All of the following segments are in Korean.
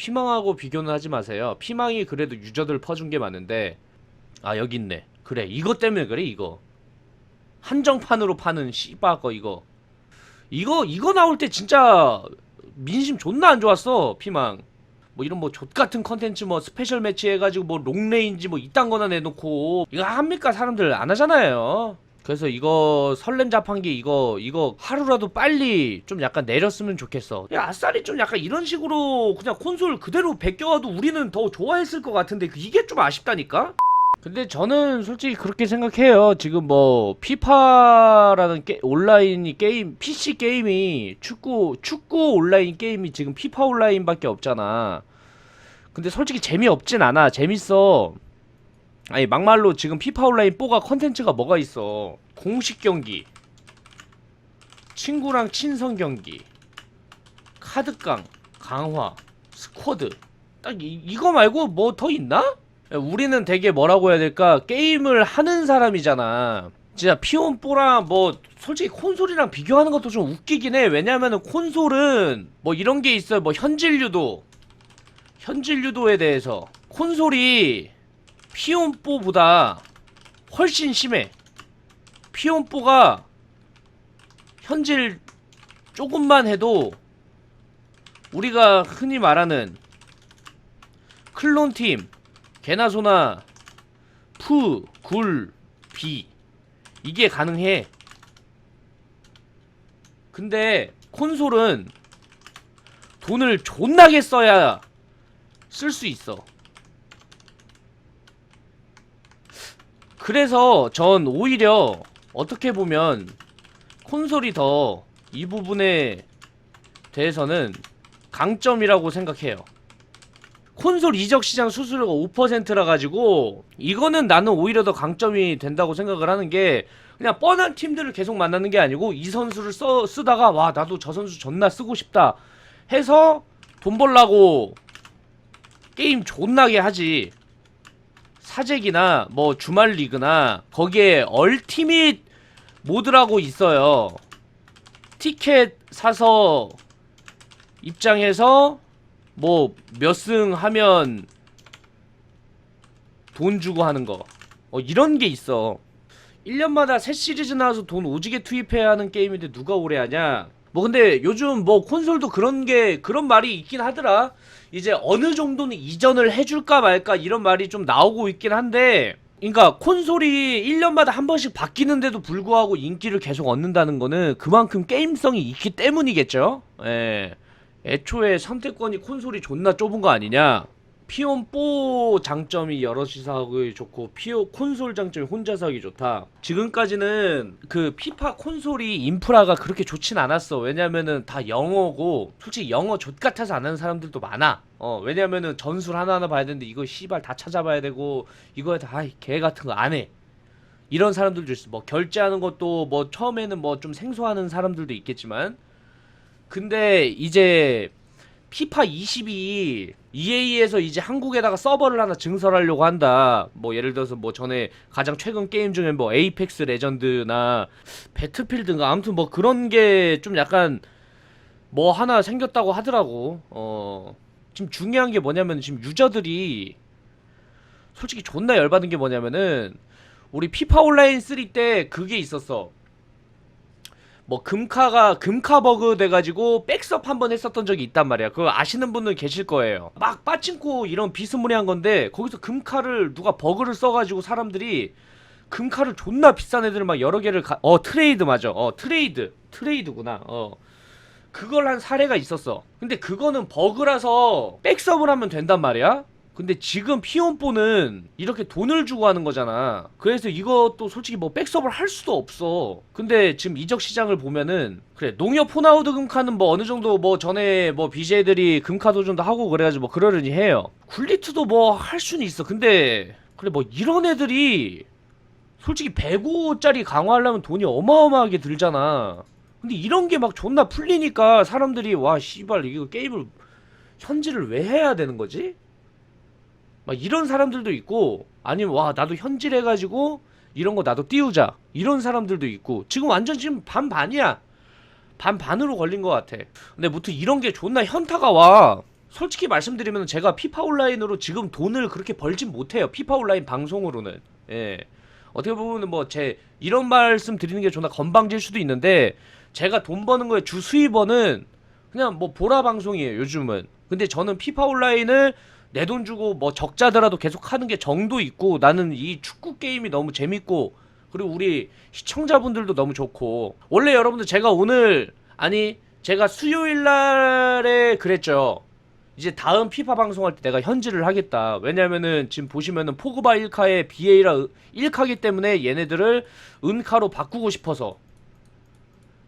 피망하고 비교는 하지 마세요. 피망이 그래도 유저들 퍼준 게 많은데 아 여기 있네. 그래 이것 때문에 그래 이거 한정판으로 파는 씨바 거 이거 이거 이거 나올 때 진짜 민심 존나 안 좋았어 피망. 뭐 이런 뭐 족 같은 컨텐츠 뭐 스페셜 매치 해가지고 뭐 롱레인지 뭐 이딴 거나 내놓고 이거 합니까 사람들 안 하잖아요. 그래서 이거 설렘 자판기 이거 이거 하루라도 빨리 좀 약간 내렸으면 좋겠어. 야 아싸리 좀 약간 이런 식으로 그냥 콘솔 그대로 베껴와도 우리는 더 좋아했을 것 같은데 그 이게 좀 아쉽다니까. 근데 저는 솔직히 그렇게 생각해요. 지금 뭐 피파라는 게, 온라인 게임 PC 게임이 축구 축구 온라인 게임이 지금 피파 온라인밖에 없잖아. 근데 솔직히 재미없진 않아. 재밌어. 아니 막말로 지금 피파 온라인 뽀가 컨텐츠가 뭐가 있어. 공식 경기. 친구랑 친선 경기. 카드깡, 강화, 스쿼드. 딱 이, 이거 말고 뭐 더 있나? 우리는 되게 뭐라고 해야 될까? 게임을 하는 사람이잖아. 진짜 피온뽀랑 뭐 솔직히 콘솔이랑 비교하는 것도 좀 웃기긴 해. 왜냐면은 콘솔은 뭐 이런 게 있어요. 뭐 현질 유도. 현질 유도에 대해서 콘솔이 피온뽀보다 훨씬 심해. 피온뽀가 현질 조금만 해도 우리가 흔히 말하는 클론 팀, 개나 소나, 푸, 굴, 비 이게 가능해. 근데 콘솔은 돈을 존나게 써야 쓸 수 있어. 그래서 전 오히려 어떻게 보면 콘솔이 더 이 부분에 대해서는 강점이라고 생각해요. 콘솔 이적 시장 수수료가 5%라 가지고 이거는 나는 오히려 더 강점이 된다고 생각을 하는 게 그냥 뻔한 팀들을 계속 만나는 게 아니고 이 선수를 써, 쓰다가 와 나도 저 선수 존나 쓰고 싶다 해서 돈 벌라고 게임 존나게 하지 사재기나 뭐 주말 리그나 거기에 얼티밋 모드라고 있어요 티켓 사서 입장해서 뭐 몇 승 하면 돈 주고 하는 거. 어 이런 게 있어. 1년마다 새 시리즈 나와서 돈 오지게 투입해야 하는 게임인데 누가 오래 하냐? 뭐 근데 요즘 뭐 콘솔도 그런 게 그런 말이 있긴 하더라. 이제 어느 정도는 이전을 해줄까 말까 이런 말이 좀 나오고 있긴 한데 그러니까 콘솔이 1년마다 한 번씩 바뀌는데도 불구하고 인기를 계속 얻는다는 거는 그만큼 게임성이 있기 때문이겠죠. 예. 애초에 선택권이 콘솔이 존나 좁은 거 아니냐? 피온4 장점이 여럿이서 하기 좋고 피오 콘솔 장점이 혼자서 하기 좋다. 지금까지는 그 피파 콘솔이 인프라가 그렇게 좋진 않았어. 왜냐면은 다 영어고 솔직히 영어 족 같아서 안 하는 사람들도 많아. 어 왜냐면은 전술 하나하나 봐야 되는데 이거 씨발 다 찾아봐야 되고 이거에 다개 같은 거 안 해. 이런 사람들도 있어. 뭐 결제하는 것도 뭐 처음에는 뭐 좀 생소하는 사람들도 있겠지만 근데 이제 피파 22 EA에서 이제 한국에다가 서버를 하나 증설하려고 한다. 뭐 예를 들어서 뭐 전에 가장 최근 게임 중에 뭐 에이펙스 레전드나 배틀필드인가 아무튼 뭐 그런 게 좀 약간 뭐 하나 생겼다고 하더라고. 어 지금 중요한 게 뭐냐면 지금 유저들이 솔직히 존나 열받은 게 뭐냐면은 우리 피파 온라인 3 때 그게 있었어. 뭐 금카가 금카 버그 돼가지고 백섭 한번 했었던 적이 있단 말이야. 그거 아시는 분은 계실 거예요. 막 빠친코 이런 비스무리한 건데 거기서 금카를 누가 버그를 써가지고 사람들이 금카를 존나 비싼 애들 막 여러 개를 가... 어 트레이드 맞아. 어 트레이드 트레이드구나. 어 그걸 한 사례가 있었어. 근데 그거는 버그라서 백섭을 하면 된단 말이야. 근데 지금 피온뽀는 이렇게 돈을 주고 하는 거잖아. 그래서 이것도 솔직히 뭐 백섭을 할 수도 없어. 근데 지금 이적 시장을 보면은 그래 농협 호나우드 금카는 뭐 어느 정도 뭐 전에 뭐 BJ들이 금카 도전도 하고 그래가지고 뭐 그러려니 해요. 굴리트도 뭐 할 수는 있어. 근데 그래 뭐 이런 애들이 솔직히 105짜리 강화하려면 돈이 어마어마하게 들잖아. 근데 이런 게 막 존나 풀리니까 사람들이 와 씨발 이거 게임을 현질을 왜 해야 되는 거지? 막 이런 사람들도 있고 아니면 와 나도 현질 해가지고 이런 거 나도 띄우자 이런 사람들도 있고 지금 완전 지금 반반이야 반반으로 걸린 것 같아 근데 무튼 이런 게 존나 현타가 와 솔직히 말씀드리면 제가 피파 온라인으로 지금 돈을 그렇게 벌진 못해요. 피파 온라인 방송으로는. 예. 어떻게 보면 뭐 제 이런 말씀 드리는 게 존나 건방질 수도 있는데 제가 돈 버는 거에 주 수입원은 그냥 뭐 보라 방송이에요. 요즘은. 근데 저는 피파 온라인을 내 돈 주고 뭐 적자더라도 계속 하는 게 정도 있고 나는 이 축구 게임이 너무 재밌고 그리고 우리 시청자분들도 너무 좋고 원래 여러분들 제가 오늘 아니 제가 수요일 날에 그랬죠. 이제 다음 피파 방송할 때 내가 현질을 하겠다. 왜냐면은 지금 보시면은 포그바 1카에 BA라 1카기 때문에 얘네들을 은카로 바꾸고 싶어서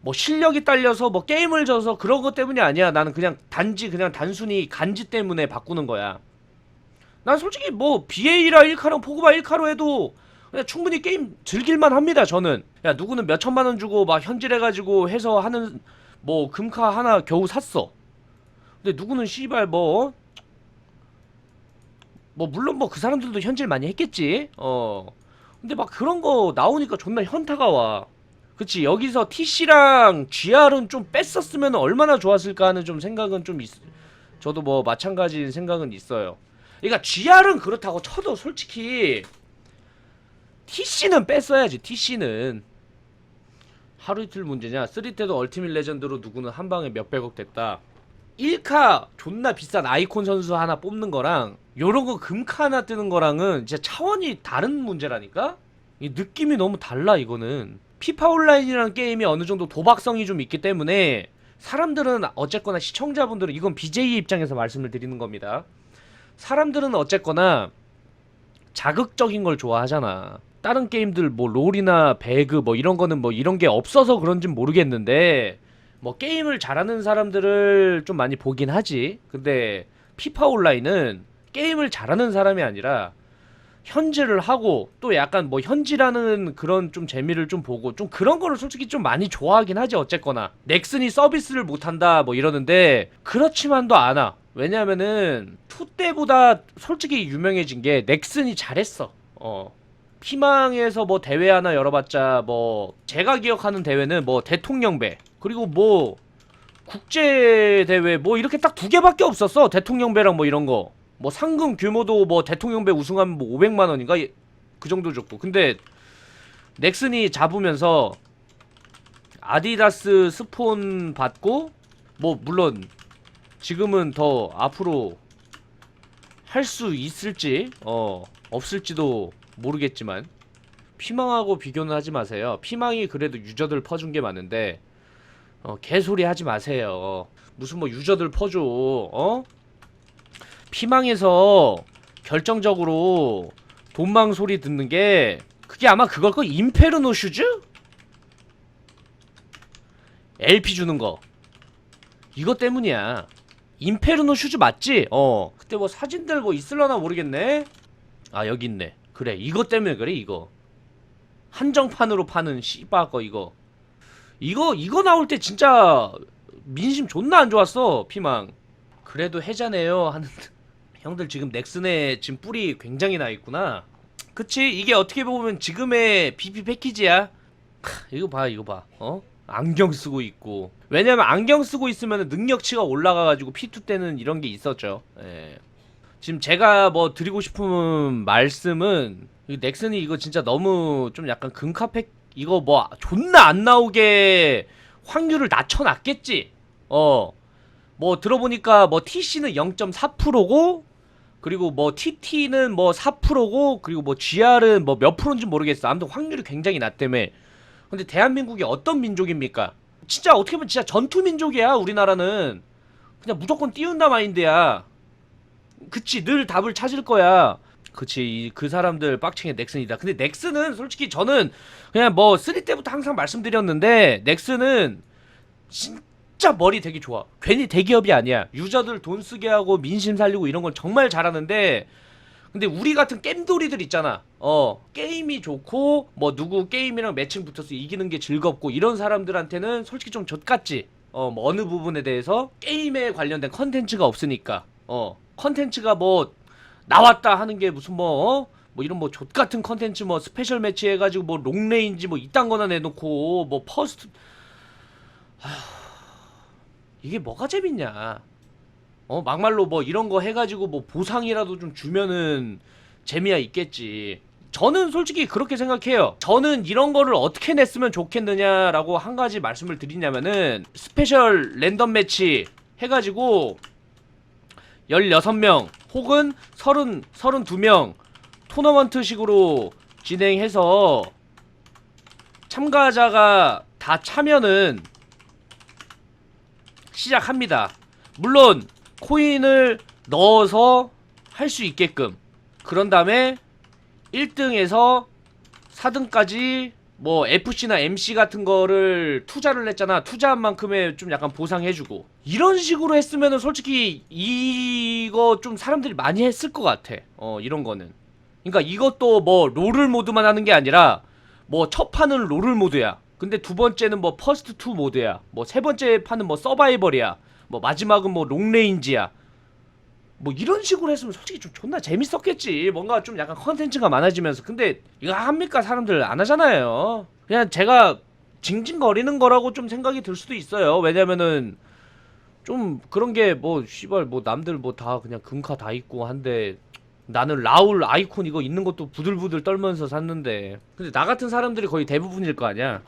뭐 실력이 딸려서 뭐 게임을 져서 그런 것 때문이 아니야. 나는 그냥 단지 그냥 단순히 간지 때문에 바꾸는 거야. 난 솔직히 뭐 BA라 1카랑 포그바 1카로 해도 그냥 충분히 게임 즐길만 합니다. 저는 야 누구는 몇 천만 원 주고 막 현질해가지고 해서 하는 뭐 금카 하나 겨우 샀어. 근데 누구는 씨발 뭐, 뭐, 물론 뭐 그 사람들도 현질 많이 했겠지. 어. 근데 막 그런 거 나오니까 존나 현타가 와. 그치, 여기서 TC랑 GR은 좀 뺐었으면 얼마나 좋았을까 하는 좀 생각은 좀 있, 저도 뭐 마찬가지인 생각은 있어요. 그러니까 GR은 그렇다고 쳐도 솔직히 TC는 뺐어야지, TC는. 하루 이틀 문제냐? 3때도 얼티밋 레전드로 누구는 한 방에 몇백억 됐다. 1카 존나 비싼 아이콘 선수 하나 뽑는 거랑 요런 거 금카 하나 뜨는 거랑은 진짜 차원이 다른 문제라니까? 이 느낌이 너무 달라 이거는 피파 온라인이라는 게임이 어느 정도 도박성이 좀 있기 때문에 사람들은 어쨌거나 시청자분들은 이건 BJ 입장에서 말씀을 드리는 겁니다 사람들은 어쨌거나 자극적인 걸 좋아하잖아. 다른 게임들 뭐 롤이나 배그 뭐 이런 거는 뭐 이런 게 없어서 그런진 모르겠는데 뭐 게임을 잘하는 사람들을 좀 많이 보긴 하지. 근데 피파 온라인은 게임을 잘하는 사람이 아니라 현질을 하고 또 약간 뭐 현질하는 그런 좀 재미를 좀 보고 좀 그런 거를 솔직히 좀 많이 좋아하긴 하지 어쨌거나. 넥슨이 서비스를 못한다 뭐 이러는데 그렇지만도 않아 왜냐면은 투 때보다 솔직히 유명해진 게 넥슨이 잘했어. 어. 피망에서 뭐 대회 하나 열어봤자 뭐 제가 기억하는 대회는 뭐 대통령배 그리고 뭐 국제 대회 뭐 이렇게 딱 두 개밖에 없었어. 대통령배랑 뭐 이런 거. 뭐 상금 규모도 뭐 대통령배 우승하면 뭐 500만 원인가? 예, 그 정도 줬고. 근데 넥슨이 잡으면서 아디다스 스폰 받고 뭐 물론 지금은 더 앞으로 할 수 있을지 어 없을지도 모르겠지만 피망하고 비교는 하지 마세요. 피망이 그래도 유저들 퍼준 게 많은데 어, 개소리 하지 마세요. 무슨 뭐 유저들 퍼줘 어? 피망에서 결정적으로 돈망 소리 듣는 게 그게 아마 그걸 거 임페르노 슈즈? LP 주는 거 이거 때문이야. 임페르노 슈즈 맞지? 어. 그때 뭐 사진들 뭐 있을려나 모르겠네. 아 여기 있네. 그래 이거 때문에 그래 이거. 한정판으로 파는 씨바 거 이거. 이거 이거 나올 때 진짜 민심 존나 안 좋았어 피망. 그래도 해자네요 하는 형들 지금 넥슨에 지금 뿔이 굉장히 나 있구나. 그치 이게 어떻게 보면 지금의 BP 패키지야. 크, 이거 봐 이거 봐 어? 안경 쓰고 있고. 왜냐면 안경 쓰고 있으면 능력치가 올라가가지고 P2 때는 이런 게 있었죠. 예. 지금 제가 뭐 드리고 싶은 말씀은 이 넥슨이 이거 진짜 너무 좀 약간 금카팩 이거 뭐 존나 안 나오게 확률을 낮춰놨겠지. 어. 뭐 들어보니까 뭐 TC는 0.4%고 그리고 뭐 TT는 뭐 4%고 그리고 뭐 GR은 뭐 몇 프로인지 모르겠어. 아무튼 확률이 굉장히 낮다며 근데 대한민국이 어떤 민족입니까? 진짜 어떻게 보면 진짜 전투 민족이야 우리나라는. 그냥 무조건 띄운다 마인드야. 그치 늘 답을 찾을 거야. 그치 이- 그 사람들 빡칭의 넥슨이다. 근데 넥슨은 솔직히 저는 그냥 뭐 3 때부터 항상 말씀드렸는데 넥슨은 진짜 머리 되게 좋아. 괜히 대기업이 아니야. 유저들 돈 쓰게 하고 민심 살리고 이런 건 정말 잘하는데 근데 우리 같은 겜돌이들 있잖아. 어, 게임이 좋고 뭐 누구 게임이랑 매칭 붙어서 이기는 게 즐겁고 이런 사람들한테는 솔직히 좀 좆같지. 어, 뭐 어느 부분에 대해서 게임에 관련된 컨텐츠가 없으니까. 어, 컨텐츠가 뭐 나왔다 하는 게 무슨 뭐 어? 뭐 이런 뭐 좆같은 컨텐츠 뭐 스페셜 매치 해가지고 뭐 롱레인지 뭐 이딴 거나 내놓고 뭐 퍼스트 아휴, 이게 뭐가 재밌냐 어 막말로 뭐 이런 거 해가지고 뭐 보상이라도 좀 주면은 재미야 있겠지. 저는 솔직히 그렇게 생각해요. 저는 이런 거를 어떻게 냈으면 좋겠느냐라고 한 가지 말씀을 드리냐면은 스페셜 랜덤 매치 해가지고 16명 혹은 30, 32명 토너먼트 식으로 진행해서 참가자가 다 차면은 시작합니다. 물론 코인을 넣어서 할 수 있게끔 그런 다음에 1등에서 4등까지 뭐 FC나 MC 같은 거를 투자를 했잖아. 투자한 만큼의 좀 약간 보상해주고 이런 식으로 했으면은 솔직히 이거 좀 사람들이 많이 했을 것 같아. 어 이런 거는. 그러니까 이것도 뭐 롤을 모드만 하는 게 아니라 뭐 첫 판은 롤을 모드야. 근데 두 번째는 뭐 퍼스트 투 모드야. 뭐 세 번째 판은 뭐 서바이벌이야. 뭐 마지막은 뭐 롱레인지야. 뭐 이런 식으로 했으면 솔직히 좀 존나 재밌었겠지. 뭔가 좀 약간 컨텐츠가 많아지면서. 근데 이거 합니까? 사람들 안 하잖아요. 그냥 제가 징징거리는 거라고 좀 생각이 들 수도 있어요. 왜냐면은 좀 그런 게 뭐 씨발 뭐 남들 뭐 다 그냥 금카 다 있고 한데 나는 라울 아이콘 이거 있는 것도 부들부들 떨면서 샀는데 근데 나 같은 사람들이 거의 대부분일 거 아니야.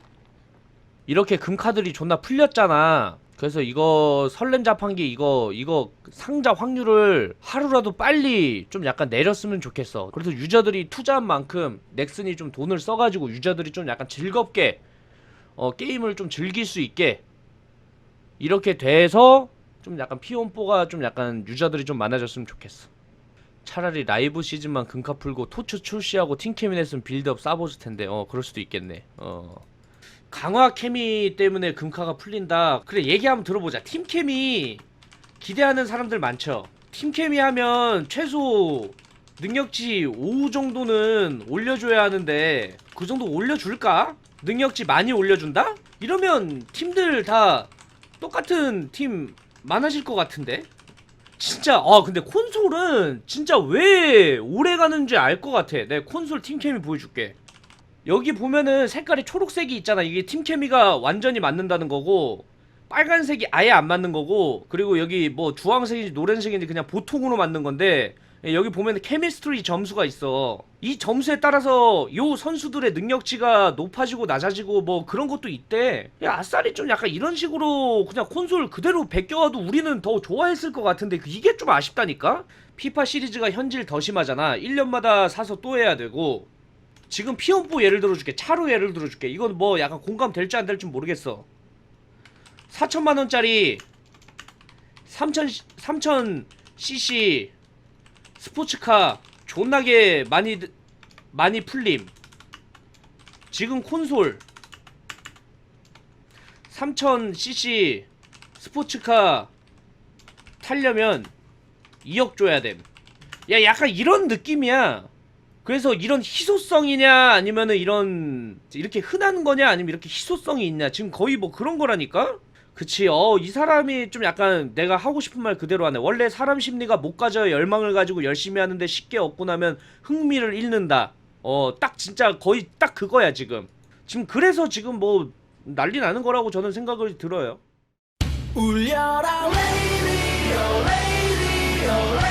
이렇게 금카들이 존나 풀렸잖아. 그래서 이거 설렘 자판기 이거 이거 상자 확률을 하루라도 빨리 좀 약간 내렸으면 좋겠어. 그래서 유저들이 투자한 만큼 넥슨이 좀 돈을 써가지고 유저들이 좀 약간 즐겁게 어 게임을 좀 즐길 수 있게 이렇게 돼서 좀 약간 피온뽀가 좀 약간 유저들이 좀 많아졌으면 좋겠어. 차라리 라이브 시즌만 금카 풀고 토츠 출시하고 냈으면 빌드업 싸보실 텐데 어 그럴 수도 있겠네. 어. 강화 케미 때문에 금카가 풀린다. 그래 얘기 한번 들어보자. 팀 케미 기대하는 사람들 많죠. 팀 케미 하면 최소 능력치 5 정도는 올려줘야 하는데 그 정도 올려줄까? 능력치 많이 올려준다? 이러면 팀들 다 똑같은 팀 많아질 것 같은데? 진짜 아 근데 콘솔은 진짜 왜 오래 가는지 알 것 같아. 내 콘솔 팀 케미 보여줄게. 여기 보면은 색깔이 초록색이 있잖아. 이게 팀 케미가 완전히 맞는다는 거고 빨간색이 아예 안 맞는 거고 그리고 여기 뭐 주황색인지 노란색인지 그냥 보통으로 맞는 건데 예, 여기 보면은 케미스트리 점수가 있어. 이 점수에 따라서 요 선수들의 능력치가 높아지고 낮아지고 뭐 그런 것도 있대. 야, 아싸리 좀 약간 이런 식으로 그냥 콘솔 그대로 베껴와도 우리는 더 좋아했을 것 같은데 이게 좀 아쉽다니까? 피파 시리즈가 현질 더 심하잖아. 1년마다 사서 또 해야 되고 지금 피온포 예를 들어줄게 차로 예를 들어줄게 이건 뭐 약간 공감 될지 안 될지 모르겠어 4천만 원짜리 3천 3천 cc 스포츠카 존나게 많이 많이 풀림 지금 콘솔 3천 cc 스포츠카 타려면 2억 줘야 됨. 야 약간 이런 느낌이야. 그래서 이런 희소성이냐 아니면은 이런 이렇게 흔한 거냐 아니면 이렇게 희소성이 있냐. 지금 거의 뭐 그런 거라니까? 그치. 어 이 사람이 좀 약간 내가 하고 싶은 말 그대로 하네. 원래 사람 심리가 못 가져 열망을 가지고 열심히 하는데 쉽게 얻고 나면 흥미를 잃는다. 어 딱 진짜 거의 딱 그거야 지금. 지금 그래서 지금 뭐 난리 나는 거라고 저는 생각을 들어요. 울려라 radio radio radio